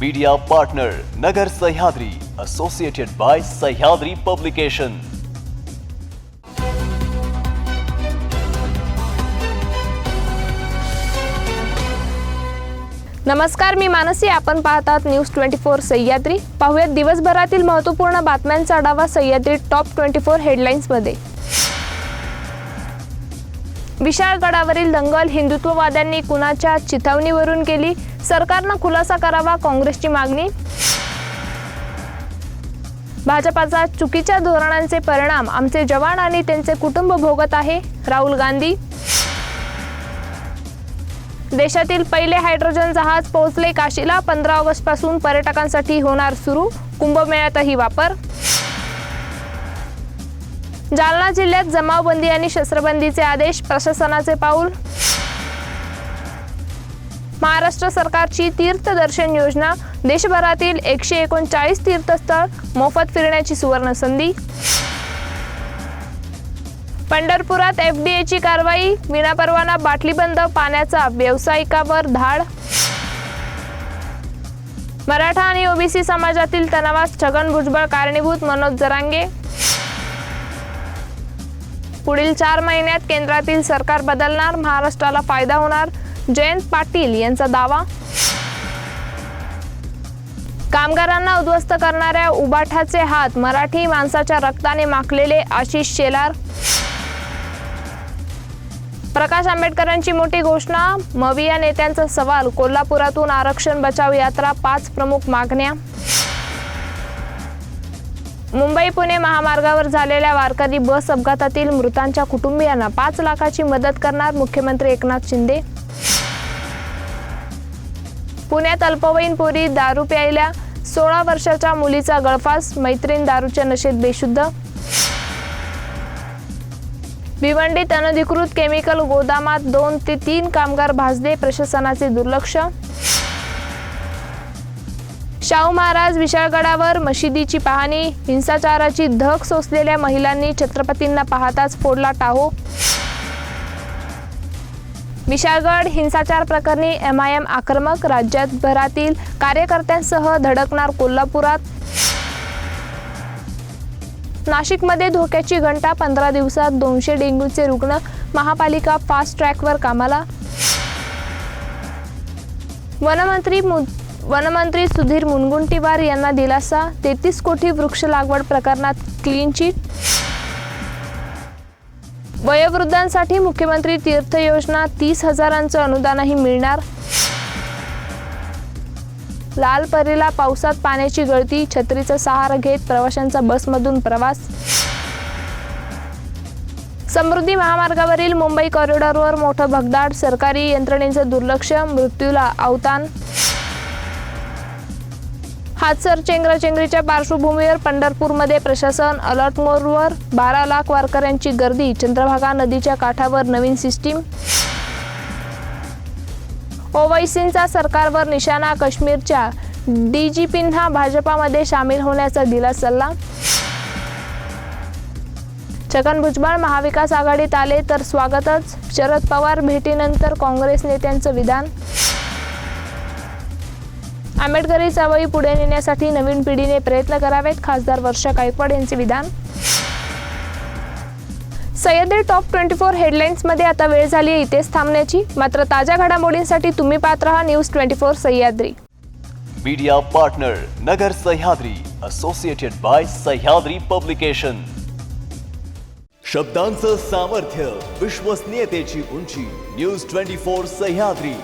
Media partner Nagar Sahyadri associated by Sahyadri publication नमस्कार मी मानसी. आपण पाहतात न्यूज ट्वेंटी फोर सह्याद्री. पाहूयात दिवसभरातील महत्त्वपूर्ण बातम्यांचा आढावा सह्याद्री टॉप ट्वेंटी फोर हेडलाईन्समध्ये विशाळगडावरील दंगल हिंदुत्ववाद्यांनी कुणाच्या चिथावणीवरून केली? सरकारनं खुलासा करावा काँग्रेसची मागणी? भाजपाचा चुकीच्या धोरणांचे परिणाम आमचे जवान आणि त्यांचे कुटुंब भोगत आहे. राहुल गांधी? देशातील पहिले हायड्रोजन जहाज पोहोचले काशीला. पंधरा ऑगस्टपासून पर्यटकांसाठी होणार सुरू. कुंभमेळ्यातही वापर. जालना जिल्ह्यात जमावबंदी आणि शस्त्रबंदीचे आदेश प्रशासनाचे पाऊल? महाराष्ट्र सरकारची तीर्थदर्शन योजना देशभरातील एकशे एकोणचाळीस तीर्थस्थळ मोफत फिरण्याची सुवर्ण संधी. पंढरपुरात एफडीएची कारवाई विनापरवाना बाटलीबंद पाण्याचा व्यावसायिकावर धाड. मराठा आणि ओबीसी समाजातील तणावास छगन भुजबळ कारणीभूत मनोज जरांगे. पुढील चार महिन्यात केंद्रातील सरकार बदलणार महाराष्ट्राला फायदा होणार जयंत पाटील यांचा दावा. कामगारांना उद्ध्वस्त करणाऱ्या उबाठाचे हात मराठी माणसाच्या रक्ताने माखलेले आशिष शेलार. प्रकाश आंबेडकरांची मोठी घोषणा मविया नेत्यांचा सवाल कोल्हापुरातून आरक्षण बचाव यात्रा पाच प्रमुख मागण्या. मुंबई पुणे महामार्गावर झालेल्या वारकरी बस अपघातातील मृतांच्या कुटुंबियांना पाच लाखाची मदत करणार मुख्यमंत्री एकनाथ शिंदे. पुण्यात अल्पवयीन पोरी दारू प्यायल्या सोळा वर्षाच्या मुलीचा गळफास मैत्रीण दारूच्या नशेत बेशुद्ध. भिवंडीत अनधिकृत केमिकल गोदामात दोन ते तीन कामगार भाजले प्रशासनाचे दुर्लक्ष. शाहू महाराज विशाळगडावर मशिदीची पाहणी हिंसाचाराची धग सोसलेल्या महिलांनी छत्रपतींना पाहताच फोडला टाहो. विशाळगड हिंसाचार प्रकरणी एम आय एम आक्रमक राज्यात भरातील कार्यकर्त्यांसह धडकणार कोल्हापुरात. नाशिकमध्ये धोक्याची घंटा पंधरा दिवसात दोनशे डेंग्यूचे रुग्ण महापालिका फास्ट ट्रॅकवर कामाला. वनमंत्री मु वनमंत्री सुधीर मुनगुंटीवार यांना दिलासा तेहतीस कोटी वृक्ष लागवड प्रकरणात क्लीन चिट वयोवृद्धांसाठी मुख्यमंत्री तीर्थ योजना तीस हजारांचं अनुदानही मिळणार. लाल परीला पावसात पाण्याची गळती छत्रीचा सहारा घेत प्रवाशांचा बसमधून प्रवास. समृद्धी महामार्गावरील मुंबई कॉरिडॉरवर मोठं भगदाड सरकारी यंत्रणेचं दुर्लक्ष मृत्यूला अवतान. हातसर चेंगराचेंगरीच्या पार्श्वभूमीवर पंढरपूरमध्ये प्रशासन अलर्ट मोडवर. बारा लाख वारकऱ्यांची गर्दी चंद्रभागा नदीच्या काठावर नवीन सिस्टीम. ओवैसींचा सरकारवर निशाणा काश्मीरच्या डीजीपींना भाजपामध्ये सामील होण्याचा दिला सल्ला. छगन भुजबळ महाविकास आघाडीत आले तर स्वागतच. शरद पवार भेटीनंतर काँग्रेस नेत्यांचं विधान. आंबेडकरी चळवळी पुढे नेण्यासाठी नवीन पिढीने प्रयत्न करावेत खासदार वर्षा गायकवाड यांचे विधान. सह्याद्री टॉप ट्वेंटी फोर हेडलाईन्समध्ये आता वेळ झाली आहे इथेच थांबण्याची. मात्र ताज्या घडामोडींसाठी तुम्ही पाहत राहा news twenty four Sahyadri. Media partner Nagar Sahyadri associated by Sahyadri publication शब्दांचं सामर्थ्य विश्वसनीयतेची उंची न्यूज ट्वेंटी फोर सह्याद्री.